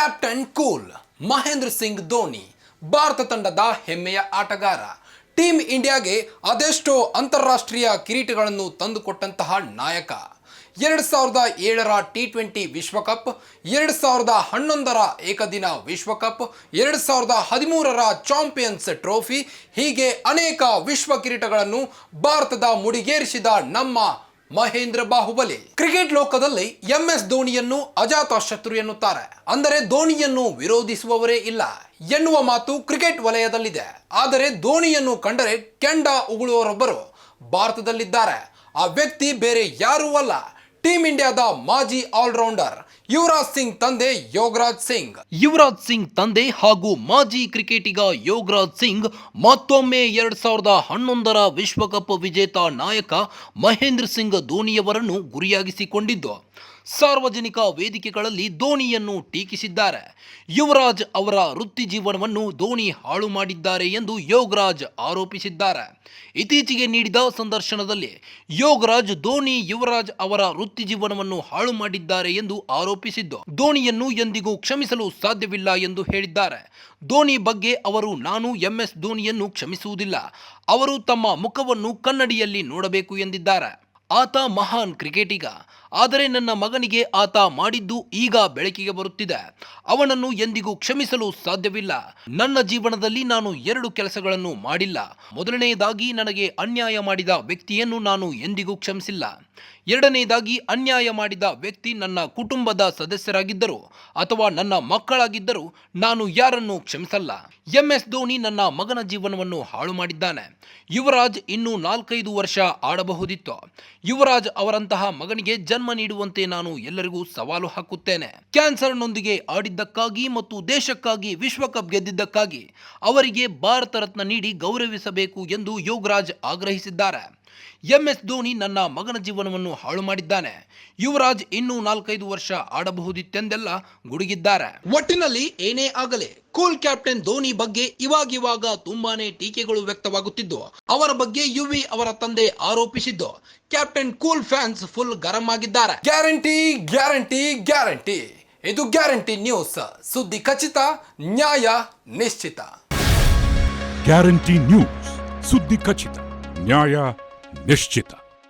Captain cool, Mahendra Singh Dhoni, Bharat ತಂಡದ ಹೆಮ್ಮೆಯ ಆಟಗಾರ. ಟೀಮ್ ಇಂಡಿಯಾಗೆ ಅದೆಷ್ಟೋ ಅಂತಾರಾಷ್ಟ್ರೀಯ ಕಿರೀಟಗಳನ್ನು ತಂದುಕೊಟ್ಟಂತಹ ನಾಯಕ. ಎರಡು ಸಾವಿರದ ಏಳರ ಟಿ ಟ್ವೆಂಟಿ ವಿಶ್ವಕಪ್, ಎರಡು ಸಾವಿರದ ಹನ್ನೊಂದರ ಏಕದಿನ ವಿಶ್ವಕಪ್, ಎರಡು ಸಾವಿರದ ಹದಿಮೂರರ ಚಾಂಪಿಯನ್ಸ್ ಟ್ರೋಫಿ, ಹೀಗೆ ಅನೇಕ ವಿಶ್ವ ಕಿರೀಟಗಳನ್ನು ಭಾರತದ ಮುಡಿಗೇರಿಸಿದ ನಮ್ಮ ಮಹೇಂದ್ರ ಬಾಹುಬಲಿ. ಕ್ರಿಕೆಟ್ ಲೋಕದಲ್ಲಿ ಎಂ ಎಸ್ ಧೋನಿಯನ್ನು ಅಜಾತ ಶತ್ರು ಎನ್ನುತ್ತಾರೆ. ಅಂದರೆ ಧೋನಿಯನ್ನು ವಿರೋಧಿಸುವವರೇ ಇಲ್ಲ. ಎನ್ನುವ ಮಾತು ಕ್ರಿಕೆಟ್ ವಲಯದಲ್ಲಿದೆ. ಆದರೆ ಧೋನಿಯನ್ನು ಕಂಡರೆ ಕೆಂಡ ಉಗುಳುವವರೊಬ್ಬರು ಭಾರತದಲ್ಲಿದ್ದಾರೆ. ಆ ವ್ಯಕ್ತಿ ಬೇರೆ ಯಾರೂ ಅಲ್ಲ. ಟೀಮ್ ಇಂಡಿಯಾದ ಮಾಜಿ ಆಲ್ರೌಂಡರ್ ಯುವರಾಜ್ ಸಿಂಗ್ ತಂದೆ ಯೋಗರಾಜ್ ಸಿಂಗ್. ಯುವರಾಜ್ ಸಿಂಗ್ ತಂದೆ ಹಾಗೂ ಮಾಜಿ ಕ್ರಿಕೆಟಿಗ ಯೋಗರಾಜ್ ಸಿಂಗ್ ಮತ್ತೊಮ್ಮೆ ಎರಡ್ ಸಾವಿರದ ಹನ್ನೊಂದರ ವಿಶ್ವಕಪ್ ವಿಜೇತ ನಾಯಕ ಮಹೇಂದ್ರ ಸಿಂಗ್ ಧೋನಿಯವರನ್ನು ಗುರಿಯಾಗಿಸಿಕೊಂಡಿದ್ದು. ಸಾರ್ವಜನಿಕ ವೇದಿಕೆಗಳಲ್ಲಿ ಧೋನಿಯನ್ನು ಟೀಕಿಸಿದ್ದಾರೆ. ಯುವರಾಜ್ ಅವರ ವೃತ್ತಿ ಜೀವನವನ್ನು ಧೋನಿ ಹಾಳು ಮಾಡಿದ್ದಾರೆ ಎಂದು ಯೋಗರಾಜ್ ಆರೋಪಿಸಿದ್ದಾರೆ. ಇತ್ತೀಚೆಗೆ ನೀಡಿದ ಸಂದರ್ಶನದಲ್ಲಿ ಯೋಗರಾಜ್ ಧೋನಿ ಯುವರಾಜ್ ಅವರ ವೃತ್ತಿ ಜೀವನವನ್ನು ಹಾಳು ಮಾಡಿದ್ದಾರೆ ಎಂದು ಆರೋಪಿಸಿದ್ದು ಧೋನಿಯನ್ನು ಎಂದಿಗೂ ಕ್ಷಮಿಸಲು ಸಾಧ್ಯವಿಲ್ಲ ಎಂದು ಹೇಳಿದ್ದಾರೆ. ಧೋನಿ ಬಗ್ಗೆ ಅವರು, ನಾನು ಎಂಎಸ್ ಧೋನಿಯನ್ನು ಕ್ಷಮಿಸುವುದಿಲ್ಲ. ಅವರು ತಮ್ಮ ಮುಖವನ್ನು ಕನ್ನಡಿಯಲ್ಲಿ ನೋಡಬೇಕು ಎಂದಿದ್ದಾರೆ. ಆತ ಮಹಾನ್ ಕ್ರಿಕೆಟಿಗ. ಆದರೆ ನನ್ನ ಮಗನಿಗೆ ಆತ ಮಾಡಿದ್ದು ಈಗ ಬೆಳಕಿಗೆ ಬರುತ್ತಿದೆ. ಅವನನ್ನು ಎಂದಿಗೂ ಕ್ಷಮಿಸಲು ಸಾಧ್ಯವಿಲ್ಲ. ನನ್ನ ಜೀವನದಲ್ಲಿ ನಾನು ಎರಡು ಕೆಲಸಗಳನ್ನು ಮಾಡಿಲ್ಲ. ಮೊದಲನೆಯದಾಗಿ ನನಗೆ ಅನ್ಯಾಯ ಮಾಡಿದ ವ್ಯಕ್ತಿಯನ್ನು ನಾನು ಎಂದಿಗೂ ಕ್ಷಮಿಸಿಲ್ಲ. ಎರಡನೆಯದಾಗಿ ಅನ್ಯಾಯ ಮಾಡಿದ ವ್ಯಕ್ತಿ ನನ್ನ ಕುಟುಂಬದ ಸದಸ್ಯರಾಗಿದ್ದರು ಅಥವಾ ನನ್ನ ಮಕ್ಕಳಾಗಿದ್ದರು ನಾನು ಯಾರನ್ನು ಕ್ಷಮಿಸಲ್ಲ. ಎಂ ಎಸ್ ಧೋನಿ ನನ್ನ ಮಗನ ಜೀವನವನ್ನು ಹಾಳು ಮಾಡಿದ್ದಾನೆ. ಯುವರಾಜ್ ಇನ್ನೂ ನಾಲ್ಕೈದು ವರ್ಷ ಆಡಬಹುದಿತ್ತು. ಯುವರಾಜ್ ಅವರಂತಹ ಮಗನಿಗೆ ಜನ್ಮ ನೀಡುವಂತೆ ನಾನು ಎಲ್ಲರಿಗೂ ಸವಾಲು ಹಾಕುತ್ತೇನೆ. ಕ್ಯಾನ್ಸರ್ನೊಂದಿಗೆ ಆಡಿದ್ದಕ್ಕಾಗಿ ಮತ್ತು ದೇಶಕ್ಕಾಗಿ, ವಿಶ್ವಕಪ್ ಗೆದ್ದಿದ್ದಕ್ಕಾಗಿ ಅವರಿಗೆ ಭಾರತ ರತ್ನ ನೀಡಿ ಗೌರವಿಸಬೇಕು ಎಂದು ಯೋಗರಾಜ್ ಆಗ್ರಹಿಸಿದ್ದಾರೆ. ಎಂಎಸ್ ಧೋನಿ ನನ್ನ ಮಗನ ಜೀವನವನ್ನು ಹಾಳು ಮಾಡಿದ್ದಾನೆ. ಯುವರಾಜ್ ಇನ್ನೂ ನಾಲ್ಕೈದು ವರ್ಷ ಆಡಬಹುದಿತ್ತೆಂದೆಲ್ಲ ಗುಡುಗಿದ್ದಾರೆ. ಒಟ್ಟಿನಲ್ಲಿ ಏನೇ ಆಗಲಿ ಕೂಲ್ ಕ್ಯಾಪ್ಟನ್ ಧೋನಿ ಬಗ್ಗೆ ಇವಾಗಿವಾಗ ತುಂಬಾನೇ ಟೀಕೆಗಳು ವ್ಯಕ್ತವಾಗುತ್ತಿದ್ದು ಅವರ ಬಗ್ಗೆ ಯುವಿ ಅವರ ತಂದೆ ಆರೋಪಿಸಿದ್ದು ಕ್ಯಾಪ್ಟನ್ ಕೂಲ್ ಫ್ಯಾನ್ಸ್ ಫುಲ್ ಗರಂ ಆಗಿದ್ದಾರೆ. Guarantee guarantee guarantee. ಇದು ಗ್ಯಾರಂಟಿ ನ್ಯೂಸ್. ಸುದ್ದಿ ಖಚಿತ ನ್ಯಾಯ ನಿಶ್ಚಿತ. ಗ್ಯಾರಂಟಿ ನ್ಯೂಸ್ ಸುದ್ದಿ ಖಚಿತ ನ್ಯಾಯ ನಿಶ್ಚಿತ